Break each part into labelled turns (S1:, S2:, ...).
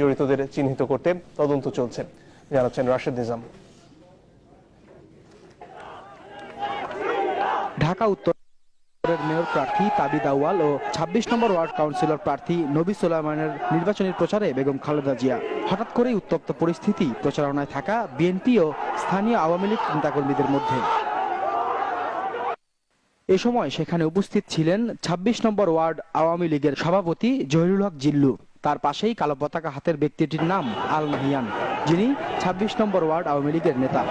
S1: জড়িতদের চিহ্নিত করতে তদন্ত চলছে। জানাচ্ছেন রাশেদ নিজাম।
S2: ঢাকা উত্তরের মেয়র প্রার্থী ও ২৬ নম্বর ওয়ার্ড কাউন্সিলর প্রার্থী নবী সোলাইমানের নির্বাচনী প্রচারে বেগম খালেদা জিয়া। হঠাৎ করেই উত্তপ্ত পরিস্থিতি, প্রচারণায় থাকা বিএনপি ও স্থানীয় আওয়ামী লীগ নেতাকর্মীদের মধ্যে। এ সময় সেখানে উপস্থিত ছিলেন ২৬ নম্বর ওয়ার্ড আওয়ামী লীগের সভাপতি জহিরুল হক জিল্লু। তার পাশেই কালো পতাকা হাতের ব্যক্তিটির নাম আল নাহিয়ান, যিনি ২৬ নম্বর ওয়ার্ড আওয়ামী লীগের নেতা।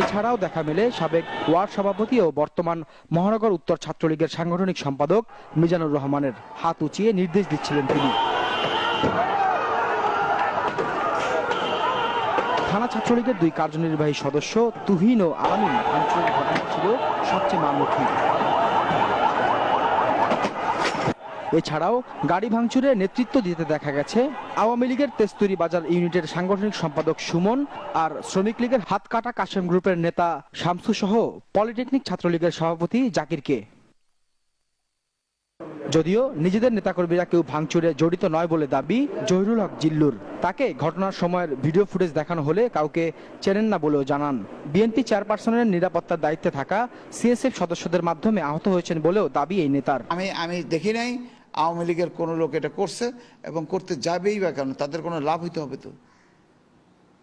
S2: এছাড়াও দেখা মেলে সাবেক ওয়ার্ড সভাপতি ও বর্তমান মহানগর উত্তর ছাত্রলীগের সাংগঠনিক সম্পাদক মিজানুর রহমানের হাত উঁচিয়ে নির্দেশ দিচ্ছিলেন তিনি। থানা ছাত্রলীগের দুই কার্যনির্বাহী সদস্য তুহিন ও আলামিন ভাঙচুরের ঘটনা ছিল সবচেয়ে মারমুখী এছাড়াও গাড়ি ভাঙচুরে নেতৃত্ব দিতে দেখা গেছে। আওয়ামী লীগের তেস্তুরি বাজার ইউনিটের সাংগঠনিক সম্পাদক সুমন আর শ্রমিক লীগের হাত কাটা কাশেম গ্রুপের নেতা শামসু সহ পলিটেকনিক ছাত্রলীগের সভাপতি জাকিরকে। যদিও নিজেদের নেতাকর্মীরা কেউ ভাঙচুরে জড়িত নয় বলে দাবি জহিরুল হক জিল্লুর। তাকে ঘটনার সময়ের ভিডিও ফুটেজ দেখানো হলে কাউকে চেনেন না বলেও জানান। বিএনপি চেয়ারপারসনের নিরাপত্তার দায়িত্বে থাকা সিএসএফ সদস্যদের মাধ্যমে আহত হয়েছেন বলেও দাবি এই নেতার।
S3: আমি আমি দেখি নাই। আওয়ামী লীগের কোনো লোক এটা করছে এবং করতে যাবেই বা কেন, তাদের কোনো লাভ হইতে হবে তো।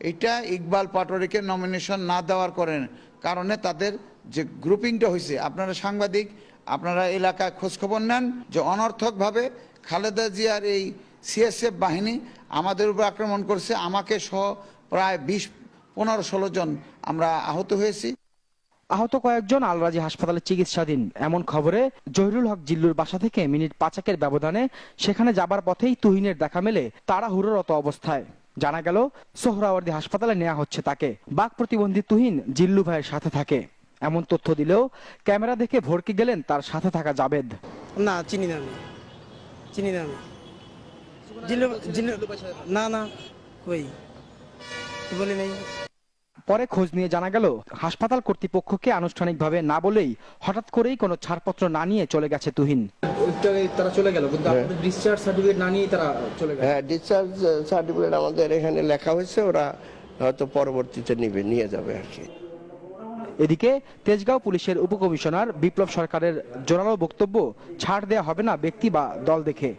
S3: এটা ইকবাল পাটোয়ারিকে নমিনেশন না দেওয়ার করেন কারণে তাদের যে গ্রুপিংটা হয়েছে আপনারা সাংবাদিক, আপনারা এলাকায় খোঁজখবর নেন যে অনর্থকভাবে খালেদা জিয়ার এই সিএসএফ বাহিনী আমাদের উপর আক্রমণ করছে, আমাকে সহ প্রায় বিশ, পনেরো, ষোলো জন আমরা আহত হয়েছি।
S2: আহত কয়েকজন আলরাজি হাসপাতালে চিকিৎসাধীন। এমন খবরে জহিরুল হক জিল্লুর বাসা থেকে মিনিট পাঁচেকের ব্যবধানে সেখানে যাবার পথেই তুহিনের দেখা মেলে তারা অবস্থায়। জানা গেল, সোহরাওয়ার্দী হাসপাতালে নেওয়া হচ্ছে তাকে। বাক প্রতিবন্ধী তুহিন জিল্লু ভাইয়ের সাথে থাকে। এমন তথ্য দিলেও ক্যামেরা দেখে ভড়কে গেলেন তার সাথে থাকা জাবেদ
S4: না, চিনি না চিনি না না না, কই? বলি নাই?
S2: পরে খোঁজ নিয়ে জানা গেল হাসপাতাল কর্তৃপক্ষকে আনুষ্ঠানিকভাবে না বলেই হঠাৎ করেই কোনো ছাড়পত্র না নিয়ে চলে গেছে তুহিন। তারা চলে গেল কিন্তু ডিসচার্জ সার্টিফিকেট না নিয়ে তারা চলে গেল।
S5: হ্যাঁ ডিসচার্জ সার্টিফিকেট আমাদের এখানে লেখা হয়েছে ওরা হয়তো পরবর্তীতে নিবে নিয়ে যাবে আর কি।
S2: এদিকে তেজগাঁও পুলিশের উপকমিশনার বিপ্লব সরকারের জোরালো বক্তব্য ছাড় দেয়া হবে না ব্যক্তি বা দল দেখে।